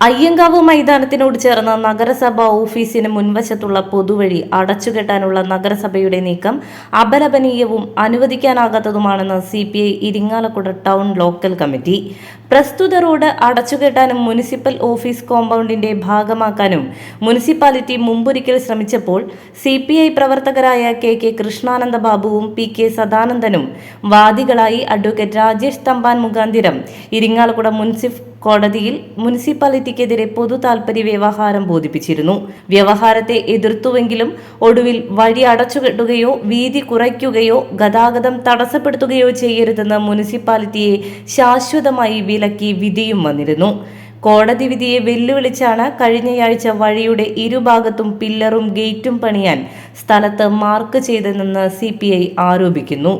അയ്യങ്കാവ് മൈതാനത്തിനോട് ചേർന്ന നഗരസഭാ ഓഫീസിന് മുൻവശത്തുള്ള പൊതുവഴി അടച്ചുകെട്ടാനുള്ള നഗരസഭയുടെ നീക്കം അപലപനീയവും അനുവദിക്കാനാകാത്തതുമാണെന്ന് C P I Irinjalakuda town local committee. പ്രസ്തുത റോഡ് അടച്ചുകെട്ടാനും മുനിസിപ്പൽ ഓഫീസ് കോമ്പൗണ്ടിന്റെ ഭാഗമാക്കാനും മുനിസിപ്പാലിറ്റി മുമ്പൊരിക്കൽ ശ്രമിച്ചപ്പോൾ സി പി ഐ പ്രവർത്തകരായ കെ കെ കൃഷ്ണാനന്ദ ബാബുവും പി കെ സദാനന്ദനും വാദികളായി അഡ്വക്കേറ്റ് രാജേഷ് തമ്പാൻ മുഖാന്തിരം ഇരിങ്ങാലക്കുട മുൻസിഫ് കോടതിയിൽ മുനിസിപ്പാലിറ്റിക്കെതിരെ പൊതു താൽപര്യ വ്യവഹാരം ബോധിപ്പിച്ചിരുന്നു. വ്യവഹാരത്തെ എതിർത്തുവെങ്കിലും ഒടുവിൽ വഴി അടച്ചുകെട്ടുകയോ വീതി കുറയ്ക്കുകയോ ഗതാഗതം തടസ്സപ്പെടുത്തുകയോ ചെയ്യരുതെന്ന് മുനിസിപ്പാലിറ്റിയെ ശാശ്വതമായി വിലക്കി വിധിയും വന്നിരുന്നു. കോടതി വിധിയെ വെല്ലുവിളിച്ചാണ് കഴിഞ്ഞയാഴ്ച വഴിയുടെ ഇരുഭാഗത്തും പില്ലറും ഗേറ്റും പണിയാൻ സ്ഥലത്ത് മാർക്ക് ചെയ്തതെന്ന് സി ആരോപിക്കുന്നു.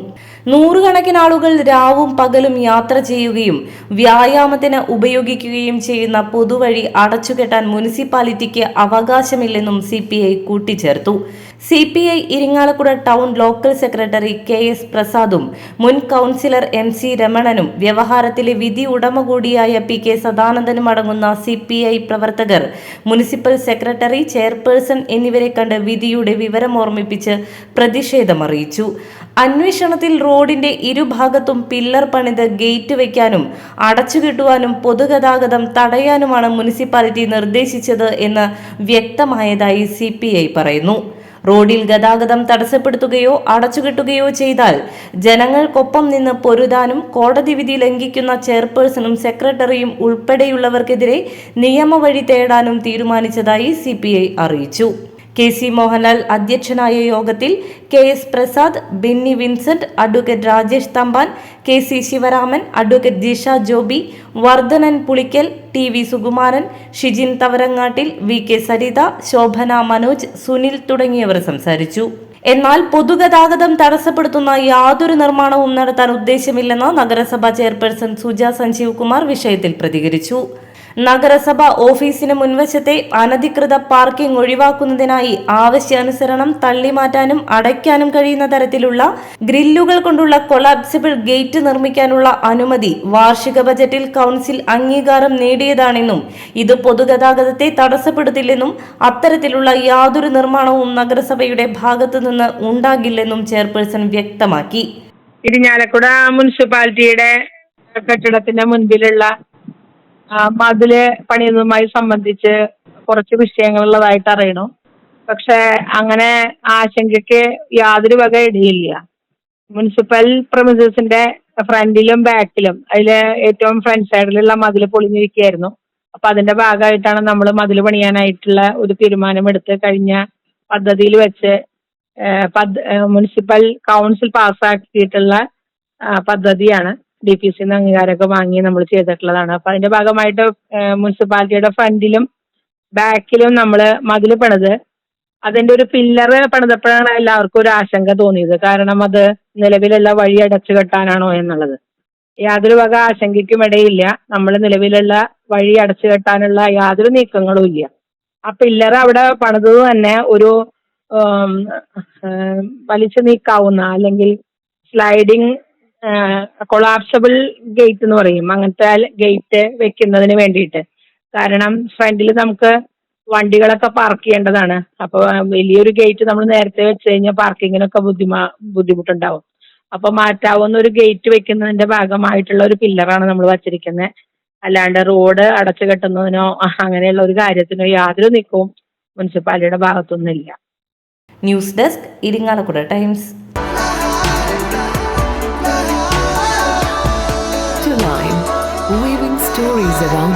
നൂറുകണക്കിന് ആളുകൾ രാവും പകലും യാത്ര ചെയ്യുകയും വ്യായാമത്തിന് ഉപയോഗിക്കുകയും ചെയ്യുന്ന പൊതുവഴി അടച്ചുകെട്ടാൻ മുനിസിപ്പാലിറ്റിക്ക് അവകാശമില്ലെന്നും സി പി ഐ കൂട്ടിച്ചേർത്തു. C P I Irinjalakuda town local secretary K S പ്രസാദും മുൻ കൗൺസിലർ എം സി രമണനും വ്യവഹാരത്തിലെ വിധി ഉടമ കൂടിയായ പി കെ സദാനന്ദനും അടങ്ങുന്ന സി പി ഐ പ്രവർത്തകർ മുനിസിപ്പൽ സെക്രട്ടറി ചെയർപേഴ്സൺ എന്നിവരെ കണ്ട് വിധിയുടെ വിവരം ഓർമ്മിപ്പിച്ച് പ്രതിഷേധമറിയിച്ചു. അന്വേഷണത്തിൽ റോഡിന്റെ ഇരുഭാഗത്തും പില്ലർ പണിത് ഗേറ്റ് വയ്ക്കാനും അടച്ചുകെട്ടുവാനും പൊതുഗതാഗതം തടയാനുമാണ് മുനിസിപ്പാലിറ്റി നിർദ്ദേശിച്ചത് എന്ന് വ്യക്തമായതായി സി പറയുന്നു. റോഡിൽ ഗതാഗതം തടസ്സപ്പെടുത്തുകയോ അടച്ചുകെട്ടുകയോ ചെയ്താൽ ജനങ്ങൾക്കൊപ്പം നിന്ന് പൊരുതാനും കോടതി വിധി ലംഘിക്കുന്ന ചെയർപേഴ്സണും സെക്രട്ടറിയും ഉൾപ്പെടെയുള്ളവർക്കെതിരെ നിയമവഴി തേടാനും തീരുമാനിച്ചതായി സി അറിയിച്ചു. കെ സി മോഹൻലാൽ അധ്യക്ഷനായ യോഗത്തിൽ K S Prasad Binny Vincent advocate Rajesh Thampan K C Sivaraman advocate Jisha Joby Vardhanan Pulikkal T V Sukumaran Shijin Thavarangattil V K Saritha Shobhana Manoj Sunil തുടങ്ങിയവർ സംസാരിച്ചു. എന്നാൽ പൊതുഗതാഗതം തടസ്സപ്പെടുത്തുന്ന യാതൊരു നിർമ്മാണവും നടത്താൻ ഉദ്ദേശമില്ലെന്ന് നഗരസഭാ ചെയർപേഴ്സൺ സുജ സഞ്ജീവ് കുമാർ വിഷയത്തിൽ പ്രതികരിച്ചു. നഗരസഭ ഓഫീസിന് മുൻവശത്തെ അനധികൃത പാർക്കിംഗ് ഒഴിവാക്കുന്നതിനായി ആവശ്യാനുസരണം തള്ളിമാറ്റാനും അടയ്ക്കാനും കഴിയുന്ന തരത്തിലുള്ള ഗ്രില്ലുകൾ കൊണ്ടുള്ള കൊളാപ്സിബിൾ ഗേറ്റ് നിർമ്മിക്കാനുള്ള അനുമതി വാർഷിക ബജറ്റിൽ കൗൺസിൽ അംഗീകാരം നേടിയതാണെന്നും ഇത് പൊതുഗതാഗതത്തെ തടസ്സപ്പെടുത്തില്ലെന്നും അത്തരത്തിലുള്ള യാതൊരു നിർമ്മാണവും നഗരസഭയുടെ ഭാഗത്തു നിന്ന് ഉണ്ടാകില്ലെന്നും ചെയർപേഴ്സൺ വ്യക്തമാക്കി. ഇരിഞ്ഞാലക്കുട മുനിസിപ്പാലിറ്റിയുടെ കെട്ടിടത്തിന്റെ മുൻപിലുള്ള മതിൽ പണിയുന്നതുമായി സംബന്ധിച്ച് കുറച്ച് വിഷയങ്ങളുള്ളതായിട്ട് അറിയണം. പക്ഷെ അങ്ങനെ ആശങ്കയ്ക്ക് യാതൊരു വക ഇടയില്ല. മുനിസിപ്പൽ പ്രമിസസിന്റെ ഫ്രണ്ടിലും ബാക്കിലും അതിൽ ഏറ്റവും ഫ്രണ്ട് സൈഡിലുള്ള മതിൽ പൊളിഞ്ഞിരിക്കുകയായിരുന്നു. അപ്പൊ അതിന്റെ ഭാഗമായിട്ടാണ് നമ്മൾ മതിൽ പണിയാനായിട്ടുള്ള ഒരു തീരുമാനമെടുത്ത് കഴിഞ്ഞ പദ്ധതിയിൽ വെച്ച് മുനിസിപ്പൽ കൗൺസിൽ പാസ്സാക്കിയിട്ടുള്ള പദ്ധതിയാണ്. ഡി പി സിന്ന് അംഗീകാരമൊക്കെ വാങ്ങി നമ്മൾ ചെയ്തിട്ടുള്ളതാണ്. അപ്പൊ അതിന്റെ ഭാഗമായിട്ട് മുനിസിപ്പാലിറ്റിയുടെ ഫ്രണ്ടിലും ബാക്കിലും നമ്മൾ മതിൽ പണിത് അതിന്റെ ഒരു പില്ലർ പണിതപ്പോഴാണ് എല്ലാവർക്കും ഒരു ആശങ്ക തോന്നിയത്. കാരണം അത് നിലവിലുള്ള വഴി അടച്ചു കെട്ടാനാണോ എന്നുള്ളത്. യാതൊരു വക ആശങ്കയ്ക്കും ഇടയില്ല. നമ്മൾ നിലവിലുള്ള വഴി അടച്ചു കെട്ടാനുള്ള യാതൊരു നീക്കങ്ങളും ഇല്ല. ആ പില്ലർ അവിടെ പണിതത് തന്നെ ഒരു വലിച്ചു നീക്കാവുന്ന അല്ലെങ്കിൽ സ്ലൈഡിങ് കൊളാപ്സബിൾ ഗേറ്റ് എന്ന് പറയും. അങ്ങനത്തെ ഗേറ്റ് വെക്കുന്നതിന് വേണ്ടിയിട്ട്. കാരണം ഫ്രണ്ടിൽ നമുക്ക് വണ്ടികളൊക്കെ പാർക്ക് ചെയ്യേണ്ടതാണ്. അപ്പോൾ വലിയൊരു ഗേറ്റ് നമ്മൾ നേരത്തെ വെച്ച് കഴിഞ്ഞാൽ പാർക്കിങ്ങിനൊക്കെ ബുദ്ധിമാ ബുദ്ധിമുട്ടുണ്ടാവും. അപ്പൊ മാറ്റാവുന്ന ഒരു ഗേറ്റ് വെക്കുന്നതിന്റെ ഭാഗമായിട്ടുള്ള ഒരു പില്ലറാണ് നമ്മൾ വച്ചിരിക്കുന്നത് അല്ലാണ്ട് റോഡ് അടച്ചു കെട്ടുന്നതിനോ അങ്ങനെയുള്ള ഒരു കാര്യത്തിനോ യാതൊരു നീക്കവും മുനിസിപ്പാലിറ്റിയുടെ ഭാഗത്തൊന്നുമില്ല news desk Irinjalakuda times.